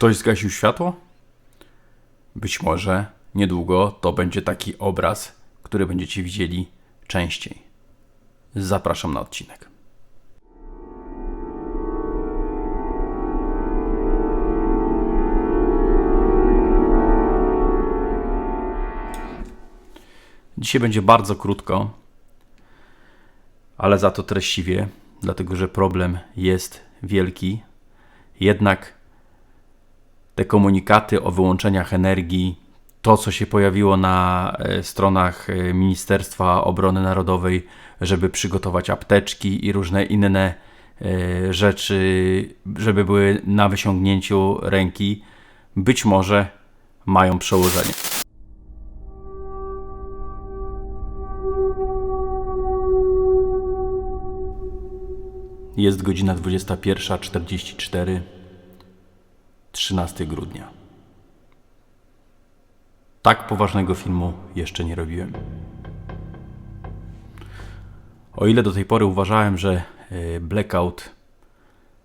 ktoś zgasił światło? Być może niedługo to będzie taki obraz, który będziecie widzieli częściej. Zapraszam na odcinek. Dzisiaj będzie bardzo krótko, ale za to treściwie, dlatego że problem jest wielki. Jednak te komunikaty o wyłączeniach energii, to co się pojawiło na e, stronach e, Ministerstwa Obrony Narodowej, żeby przygotować apteczki i różne inne e, rzeczy, żeby były na wyciągnięciu ręki, być może mają przełożenie. Jest godzina 21.44, 13 grudnia. Tak poważnego filmu jeszcze nie robiłem. O ile do tej pory uważałem, że e, blackout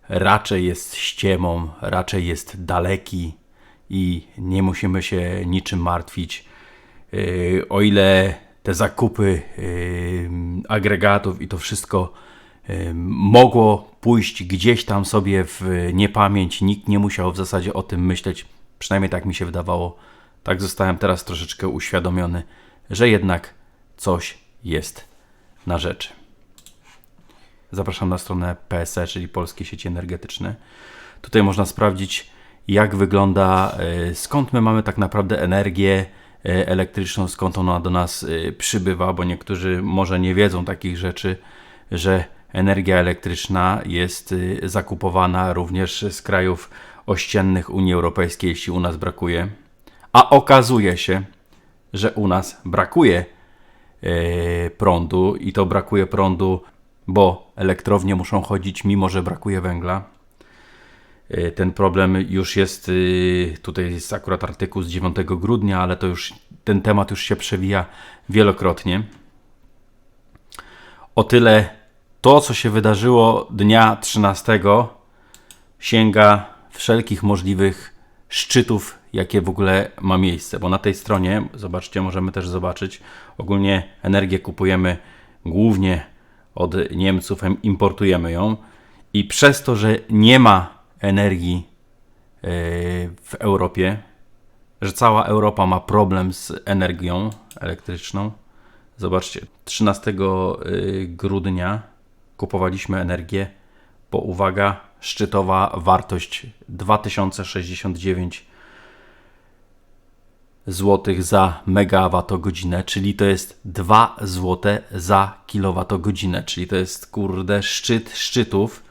raczej jest ściemą, raczej jest daleki i nie musimy się niczym martwić, e, o ile te zakupy e, agregatów i to wszystko mogło pójść gdzieś tam sobie w niepamięć, nikt nie musiał w zasadzie o tym myśleć, przynajmniej tak mi się wydawało. Tak zostałem teraz troszeczkę uświadomiony, że jednak coś jest na rzeczy. Zapraszam na stronę PSE, czyli Polskie Sieci Energetyczne. Tutaj można sprawdzić, jak wygląda, e, skąd my mamy tak naprawdę energię e, elektryczną, skąd ona do nas e, przybywa, bo niektórzy może nie wiedzą takich rzeczy, że energia elektryczna jest y, zakupowana również z krajów ościennych Unii Europejskiej, jeśli u nas brakuje. A okazuje się, że u nas brakuje y, prądu i to brakuje prądu, bo elektrownie muszą chodzić, mimo że brakuje węgla. Y, ten problem już jest, tutaj jest akurat artykuł z 9 grudnia, ale to już ten temat już się przewija wielokrotnie. O tyle to, co się wydarzyło dnia 13, sięga wszelkich możliwych szczytów, jakie w ogóle ma miejsce. Bo na tej stronie, zobaczcie, możemy też zobaczyć, ogólnie energię kupujemy głównie od Niemców, importujemy ją i przez to, że nie ma energii e, w Europie, że cała Europa ma problem z energią elektryczną. Zobaczcie, 13 e, grudnia kupowaliśmy energię, bo uwaga, szczytowa wartość 2069 zł za megawattogodzinę, czyli to jest 2 zł za kilowattogodzinę, czyli to jest kurde szczyt szczytów.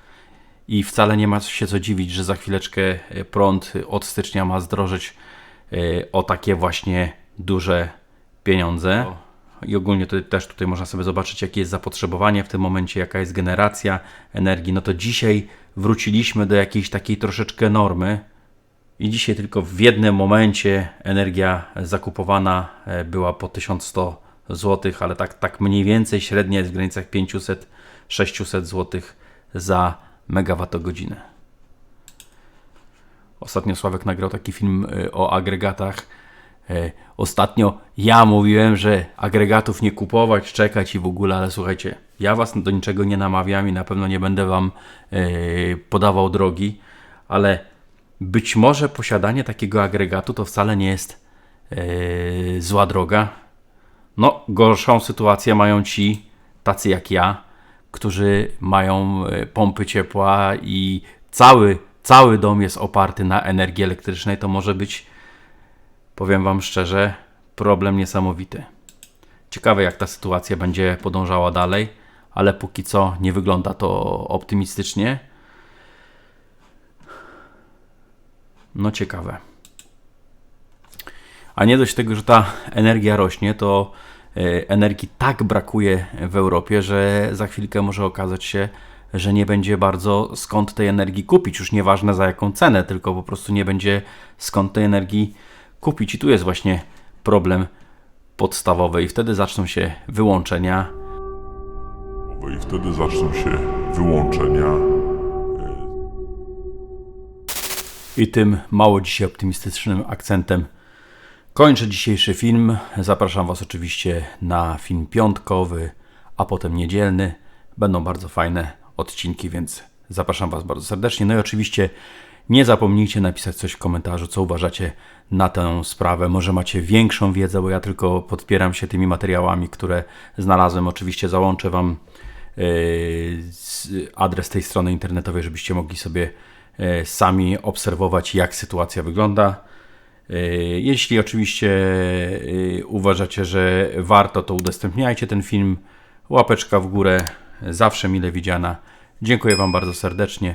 I wcale nie ma się co dziwić, że za chwileczkę e, prąd od stycznia ma zdrożeć e, o takie właśnie duże pieniądze i ogólnie to też tutaj można sobie zobaczyć, jakie jest zapotrzebowanie w tym momencie, jaka jest generacja energii. No to dzisiaj wróciliśmy do jakiejś takiej troszeczkę normy. I dzisiaj tylko w jednym momencie energia zakupowana e, była po 1100 zł, ale tak, tak mniej więcej średnia jest w granicach 500-600 zł za megawattogodzinę. Ostatnio Sławek nagrał taki film e, o agregatach ostatnio ja mówiłem, że agregatów nie kupować, czekać i w ogóle, ale słuchajcie, ja was do niczego nie namawiam i na pewno nie będę wam e, podawał drogi, ale być może posiadanie takiego agregatu to wcale nie jest e, zła droga. No, gorszą sytuację mają ci, tacy jak ja, którzy mają pompy ciepła i cały, cały dom jest oparty na energii elektrycznej. To może być powiem Wam szczerze, problem niesamowity. Ciekawe, jak ta sytuacja będzie podążała dalej, ale póki co nie wygląda to optymistycznie. No ciekawe. A nie dość tego, że ta energia rośnie, to e, energii tak brakuje w Europie, że za chwilkę może okazać się, że nie będzie bardzo skąd tej energii kupić. Już nieważne za jaką cenę, tylko po prostu nie będzie skąd tej energii kupić. I tu jest właśnie problem podstawowy, i wtedy zaczną się wyłączenia. I wtedy zaczną się wyłączenia. I tym mało dzisiaj optymistycznym akcentem kończę dzisiejszy film. Zapraszam Was oczywiście na film piątkowy, a potem niedzielny. Będą bardzo fajne odcinki, więc zapraszam Was bardzo serdecznie. No i oczywiście nie zapomnijcie napisać coś w komentarzu, co uważacie na tę sprawę. Może macie większą wiedzę, bo ja tylko podpieram się tymi materiałami, które znalazłem. Oczywiście załączę Wam z- adres tej strony internetowej, żebyście mogli sobie yy, sami obserwować, jak sytuacja wygląda. Yy, Jeśli oczywiście uważacie, że warto, to udostępniajcie ten film. Łapeczka w górę, zawsze mile widziana. Dziękuję Wam bardzo serdecznie